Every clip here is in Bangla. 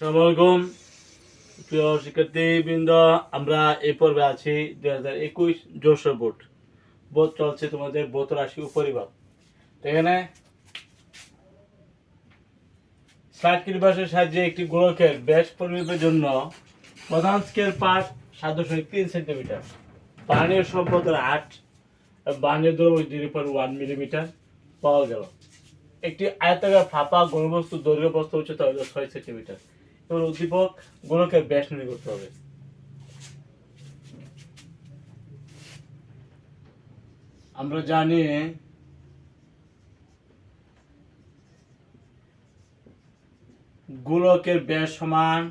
আসসালামু প্রিয় শিক্ষার্থীবৃন্দ, আমরা এই পর্বে আছি দুই হাজার একুশ যশোর বোর্ড। বোধ চলছে তোমাদের বোধ রাশি উপরিভাগ। তো এখানে স্লাইড কিরবাসের সাহায্যে একটি গোলকের ব্যাস পরিমাপের জন্য প্রধান স্কেল পাঠ সাত দশমিক তিন সেন্টিমিটার বার্নের সম্পদের আট বার্নের দৈর্ঘ্য জিরো পয়েন্ট ওয়ান মিলিমিটার পাওয়া গেল। একটি আয়তাকার ফাঁপা গণবস্তু দৈর্ঘ্য প্রস্থ উচ্চতা ছয় সেন্টিমিটার। এবার উদ্দীপক গোলকের ব্যাস নির্ণয় করতে হবে। আমরা জানি গোলকের ব্যাস সমান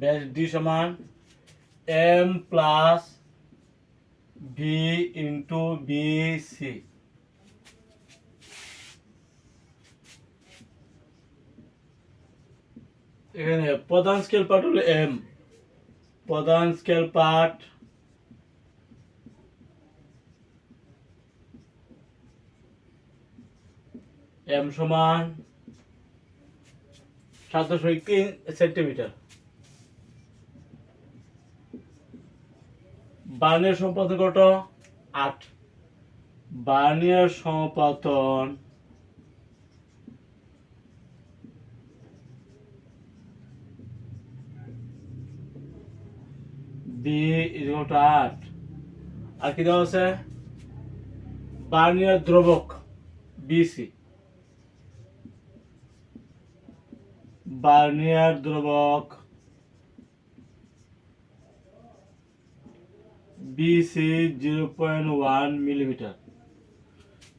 ব্যাস ডি সমান M plus B into B C এখানে প্রধান স্কেল পার্ট হলো এম প্রধান স্কেল পার্ট এম সমান সাত দশমিক তিন সেন্টিমিটার। বার্নিয়ার সম্পাদন কত? আট। বার্নিয়ার সম্পাদন বি ইকুয়াল টু আট আর কি দেওয়া আছে? বার্নিয়ার দ্রবক BC vernier দ্রবক VC zero point one millimetre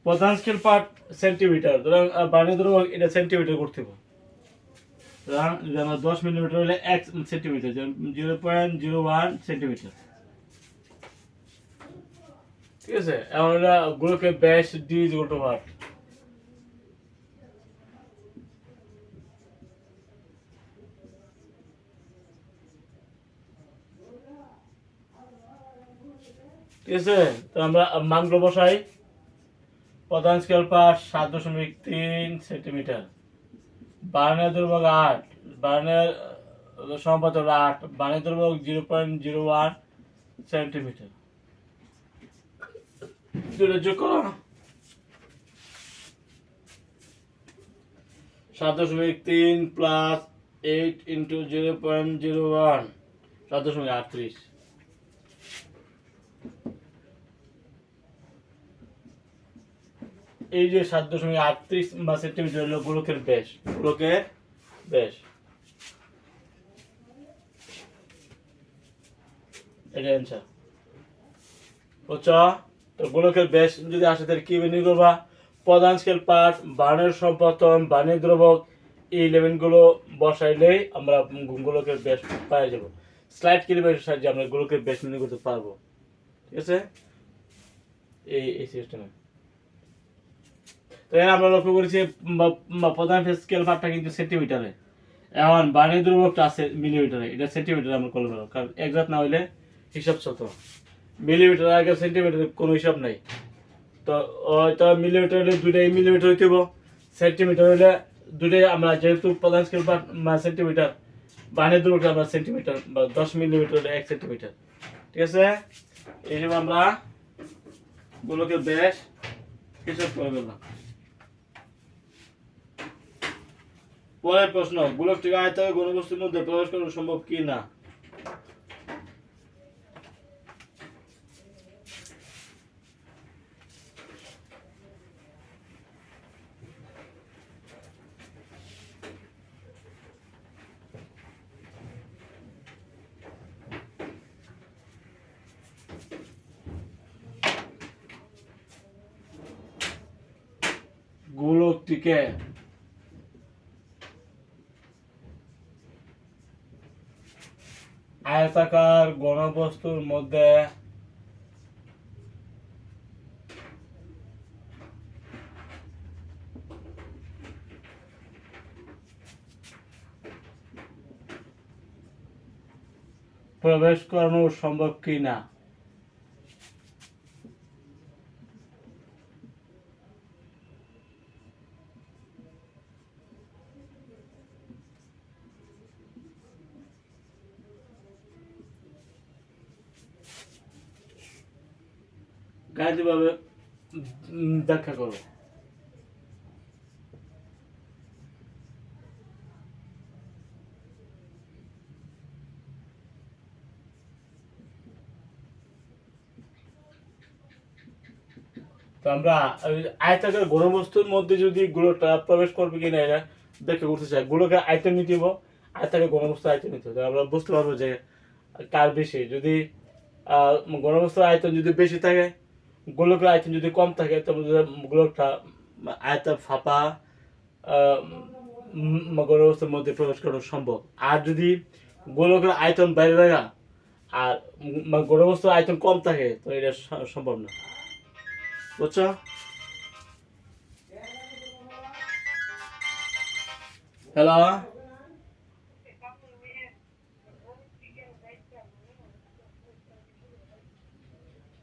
প্রধান স্কেল পার্ট সেন্টিমিটার সুতরাং বার্নিয়ার দ্রবক এটা সেন্টিমিটার করতে হবে। আমরা দশ মিলিমিটার হলে এক centimetre zero point zero one centimetre ঠিক আছে, এখন এটা গুলোকে ব্যাস ডি ইকুয়াল টু হোয়াট ঠিক আছে, তো আমরা মানগুলো বসাই। প্রধান স্কেল সাত দশমিক তিন সেন্টিমিটার বার্নের দুর্ভোগ আট বার্নের সম্পাদ হলো আট বার্নের দুর্ভোগ zero point zero one centimetre. দুটো যোগ করো। সাত দশমিক তিন plus eight into zero point zero one সাত দশমিক আটত্রিশ। এই যে সাত দশমিক আটত্রিশ বা সেন্টিমিটার হলো গোলকের ব্যাস গোলকের ব্যাস এটা অ্যান্সার বুঝছ? তো গোলকের ব্যাস যদি আসে তাহলে কি বের করবা? প্রধান স্কেল পার্ট বানের সম্পতন বানের দ্রবক এই ইলেভেনগুলো বসাইলেই আমরা গোলকের ব্যাস পাই যাব। স্লাইড কিলোমিটার সাহায্যে আমরা গোলকের ব্যাস নির্ণয় করতে পারব। ঠিক আছে? এই এই সিস্টেমে তো এর আমরা লক্ষ্য করেছি বা- বা প্রধান স্কেল পার্টটা কিন্তু সেন্টিমিটারে এখন বাণী দ্রবকটা আছে মিলিমিটারে এটা সেন্টিমিটারে আমরা করতে পারব কারণ একজাত না হইলে হিসাব চলতো। মিলিমিটার আগে সেন্টিমিটারে কোনো হিসাব নাই। তো হয়তো মিলিমিটার হলে দুইটাই মিলিমিটার হইতে সেন্টিমিটার হলে দুইটাই আমরা যেহেতু প্রধান স্কেল পার্ট সেন্টিমিটার বাণী দ্রবকটা আমরা সেন্টিমিটার বা দশ মিলিমিটার হলে এক সেন্টিমিটার ঠিক আছে? এই হিসেবে আমরা গোলকের ব্যাস হিসাব করে ফেললাম। পরের প্রশ্ন গোলকটিকে আয়তাকার ঘনবস্তুর মধ্যে প্রবেশ করানো সম্ভব কি না গোলকটিকে আয়তাকার গণবস্তুর মধ্যে প্রবেশ করানো সম্ভব কি গাণিতিকভাবে ব্যাখ্যা করো। তো আমরা আয়তাকার ঘনবস্তুর মধ্যে যদি গোলকটা প্রবেশ করবে কিনা এটা ব্যাখ্যা করতে চাই। গোলকের আয়তন নিতে হব আয়তাকার ঘনবস্তু আয়তন নিতে। হবে আমরা বুঝতে পারব যে কার বেশি। যদি আহ, ঘনবস্তুর আয়তন যদি বেশি থাকে গোলকের আয়তন যদি কম থাকে তবে গোলকটা আয়তা ফাঁপা ঘনবস্তুর মধ্যে প্রবেশ করা সম্ভব। আর যদি গোলকের আয়তন বাইরে থাকা, আর ঘনবস্তুর আয়তন কম থাকে, তো এটা সম্ভব না। বুঝছ? হ্যালো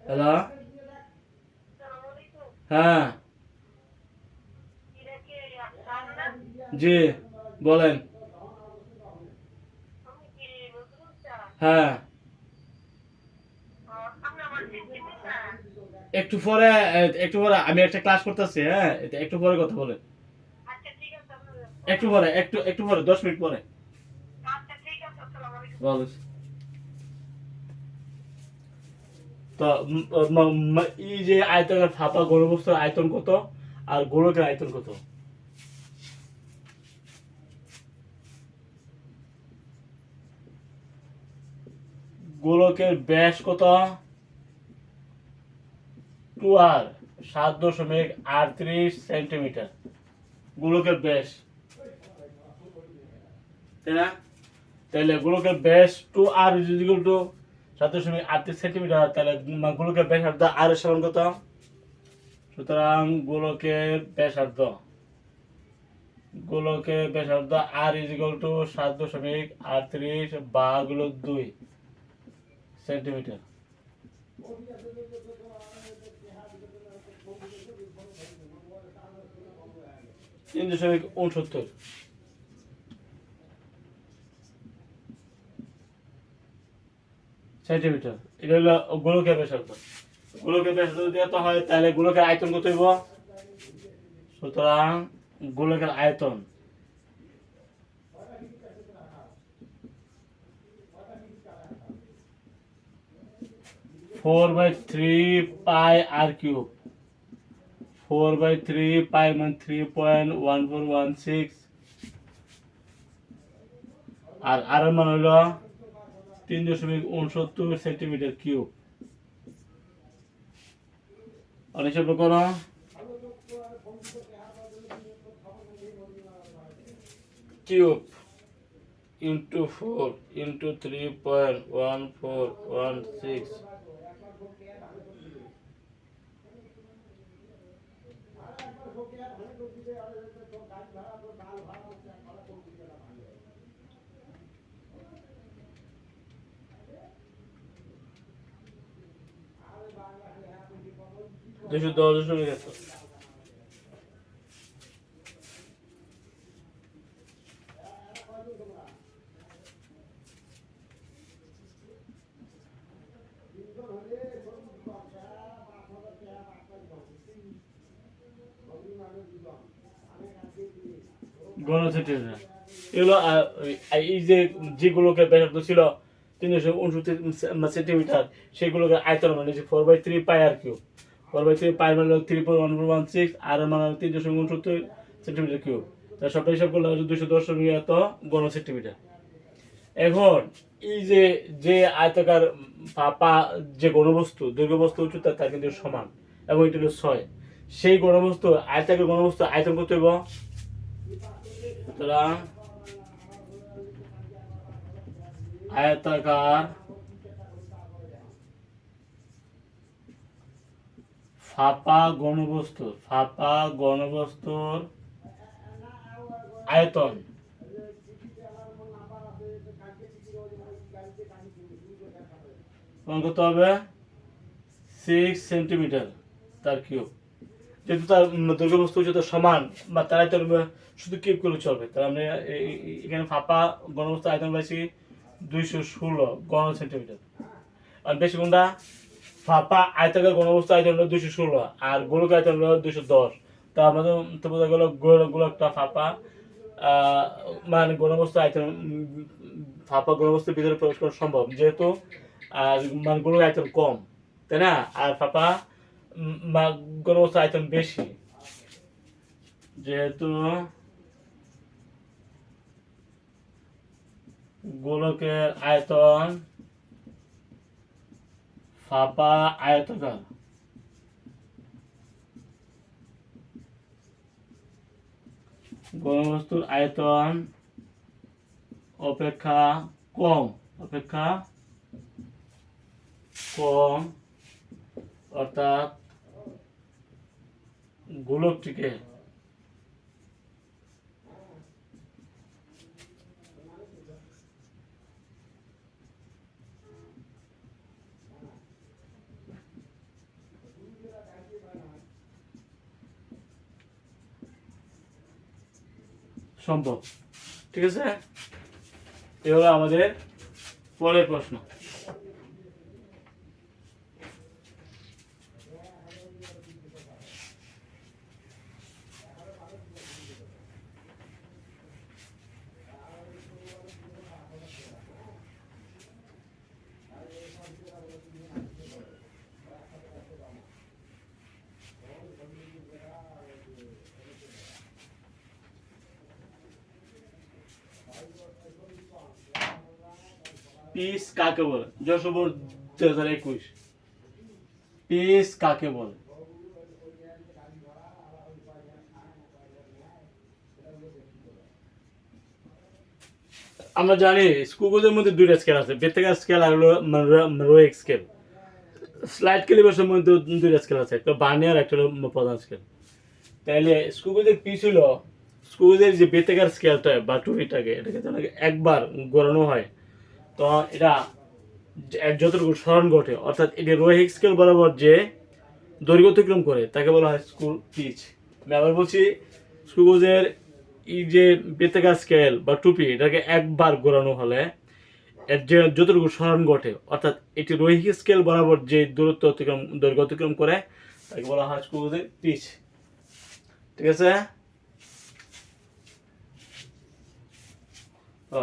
হ্যালো হ্যাঁ। জি বলেন। হ্যাঁ। একটু পরে একটু পরে আমি একটা ক্লাস করতেছি হ্যাঁ? একটু পরে কথা বলেন। একটু পরে একটু একটু পরে দশ মিনিট পরে। বলো তো এই যে আয়তনের ফাঁপা গর্ভবস্তুর আয়তন কত? আর গোলকের আয়তন কত? গোলকের ব্যাস কত? টু আর সাত দশমিক আটত্রিশ সেন্টিমিটার। গোলকের ব্যাস। তাই না? তাহলে গোলকের ব্যাস টু আর ইজিক্যাল টু সাত দশমিক আটত্রিশ সেন্টিমিটার, তাহলে গোলকের ব্যাসার্ধ আর সমান কত? সুতরাং গোলকের ব্যাসার্ধ গোলকের ব্যাসার্ধ আর ইজিক্যাল টু সাত দশমিক আটত্রিশ ভাগ হলো দুই সেন্টিমিটার। তিন দশমিক উনসত্তর। সেন্টিমিটার। এটা হলো গোলকের ব্যাসার্ধ। গোলকের ব্যাসার্ধ যদি এত হয়, তাহলে গোলকের আয়তন কত হইব? সুতরাং গোলকের আয়তন four by three pi r cube. Four by three pi মানে three point one four one six. আর আর মান হইল তিন দশমিক উনসত্তর সেন্টিমিটার কিউব। আর হিসাব করো। Cube into four into three point one four one six দুশো দশ দশমিক এত এগুলো এই যে যেগুলোকে ব্যাসার্ধ ছিল তিনশো উনসত্তর সেন্টিমিটার, সেগুলোকে আয়তন মানে four by three pi r cube. Four by three pi মানে three point one four one six r মানে তিন দশমিক উনসত্তর সেন্টিমিটার কিউব তার সবটা হিসাব করলে হচ্ছে দুশো দশমিক এত গণ সেন্টিমিটার এখন এই যে যে আয়তাকার পা- যে গণবস্তু, দৈর্ঘ্য বস্তু উচ্চতা তার কিন্তু সমান। এবং এটা হলো ছয়। সেই গণবস্তু, আয়তাকার গণবস্তু আয়তন করতে হইব আয়তাকার ফাঁপা গণবস্তু ফাঁপা গণবস্তুর আয়তন। কত হবে সিক্স সেন্টিমিটার তার কিউব যেহেতু তার দৈর্ঘ্য বস্তু সমান, বা তার আয়তন শুধু কিউব করলে চলবে। তাহলে আমরা এখানে ফাঁপা গণবস্তু আয়তন পাইছি দুইশো ষোলো গণ সেন্টিমিটার আর বেশি কোনটা? ফাপা আয়তাকার ঘনবস্তু আয়তন হলো দুশো ষোলো আর গোলক আয়তন হলো দুশো দশ। তো আমরা তো বোঝা গেলো গোল গোলকটা ফাপা। মানে ঘনবস্তু আয়তন, ফাপা ঘনবস্তুর ভিতরে প্রবেশ করা সম্ভব। যেহেতু, আর মানে গোলক আয়তন কম, তাই না? আর ফাপা ঘনবস্তু আয়তন বেশি। যেহেতু গোলকের আয়তন ফাপা আয়তকার ঘনবস্তুর আয়তন অপেক্ষা কম অপেক্ষা কম অর্থাৎ গোলকটিকে সম্ভব। ঠিক আছে? এ হলো আমাদের পরের প্রশ্ন। পিস কাকে বলে? যশোবর দুই হাজার একুশ। পিস কাকে বলে? আমরা জানি স্কুলগুলোর মধ্যে দুইটা স্কেল আছে। বেতেকার স্কেল আর হলো রোয়েক স্কেল স্লাইড ক্যালিবারের মধ্যে দুইটা স্কেল আছে। একটা বার্নিয়ার একটা প্রধান স্কেল তাহলে স্কুলগুলোর পিস হলো স্কুলগুলোর যে বেতেকার স্কেলটা বা টুপিটাকে এটাকে একবার গড়ানো হয়। তো এটা যতটুকু স্মরণ ঘটে, অর্থাৎ এটি রোহিক স্কেল বরাবর যে দৈর্ঘ্য অতিক্রম করে, তাকে বলা হয় স্কুল পিচ। আমি আবার বলছি স্কুলের এই যে বেতেকা স্কেল বা টুপি, এটাকে একবার ঘোরানো হলে এর যে যতটুকু স্মরণ ঘটে, অর্থাৎ এটি রৈহিক স্কেল বরাবর যে দূরত্ব অতিক্রম, দৈর্ঘ্য অতিক্রম করে, তাকে বলা হয় স্কুলের পিচ। ঠিক আছে? ও।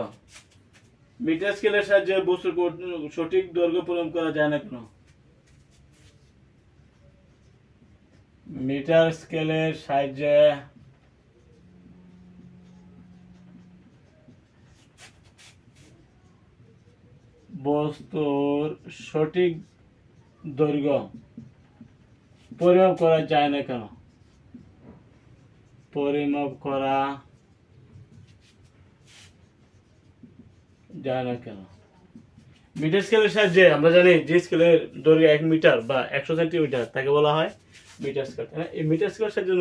মিটার স্কেলের সাহায্যে বস্তুর সঠিক দৈর্ঘ্য পূরণ করা যায় না কেন? মিটার স্কেলের সাহায্যে বস্তুর সঠিক দৈর্ঘ্য পরিমাপ করা যায় না কেন? পরিমাপ করা যায় না কেন? মিটার স্কেলের সাহায্যে, আমরা জানি যে স্কেলের দৈর্ঘ্য এক মিটার বা একশো সেন্টিমিটার, তাকে বলা হয় মিটার স্কেল। এই মিটার স্কেলের সাহায্যে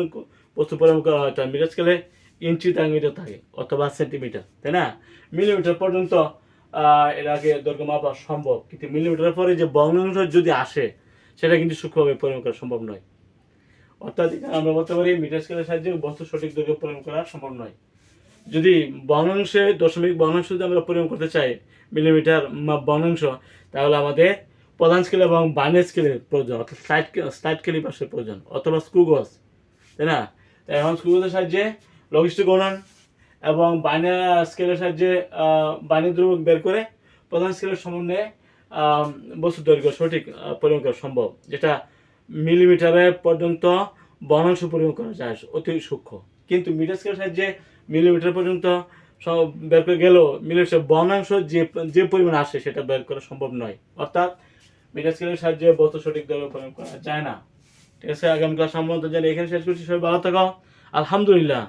বস্তু পরিমাপ করা হয় তার মিটার স্কেলে ইঞ্চি তার মিটার থাকে অথবা সেন্টিমিটার, তাই না? মিলিমিটার পর্যন্ত এটাকে দৈর্ঘ্য মাপা সম্ভব, কিন্তু মিলিমিটারের পরে যে ভগ্নাংশ যদি আসে, সেটা কিন্তু সূক্ষ্মভাবে পরিমাপ করা সম্ভব নয়। অর্থাৎ আমরা বলতে পারি মিটার স্কেলের সাহায্যে বস্তু সঠিক দৈর্ঘ্য পরিমাপ করা সম্ভব নয়। যদি বর্ণাংশে দশমিক বর্ণাংশ যদি আমরা পরিমাপ করতে চাই মিলিমিটার বর্ণাংশ তাহলে আমাদের প্রধান স্কেল এবং বানের স্কেলের প্রয়োজন, অর্থাৎ স্লাইড স্লাইড ক্যালিপাসের প্রয়োজন, অথবা স্ক্রুগজ তাই না? তাই এখন স্ক্রুগজের সাহায্যে লঘিষ্ঠ গণন এবং বাইনার স্কেলের সাহায্যে বাইনারি ধ্রুবক বের করে প্রধান স্কেলের সমন্বয়ে বস্তু দৈর্ঘ্য সঠিক পরিমাণ করা সম্ভব, যেটা মিলিমিটারে পর্যন্ত বর্ণাংশ পরিমাণ করা যায়, অতি সূক্ষ্ম। কিন্তু মিটার স্কেলের সাহায্যে মিলিমিটার পর্যন্ত সব বের করে গেলেও মিলিমিটার বর্ণাংশ যে যে পরিমাণ আসে সেটা বের করা সম্ভব নয়। অর্থাৎ মিটার স্কেলের সাহায্যে বত সঠিকভাবে প্রয়োগ করা যায় না। ঠিক আছে? আগামী ক্লাস সম্বন্ধে জানি এখানে শেষ করছি। সবাই ভালো থাকো। আলহামদুলিল্লাহ।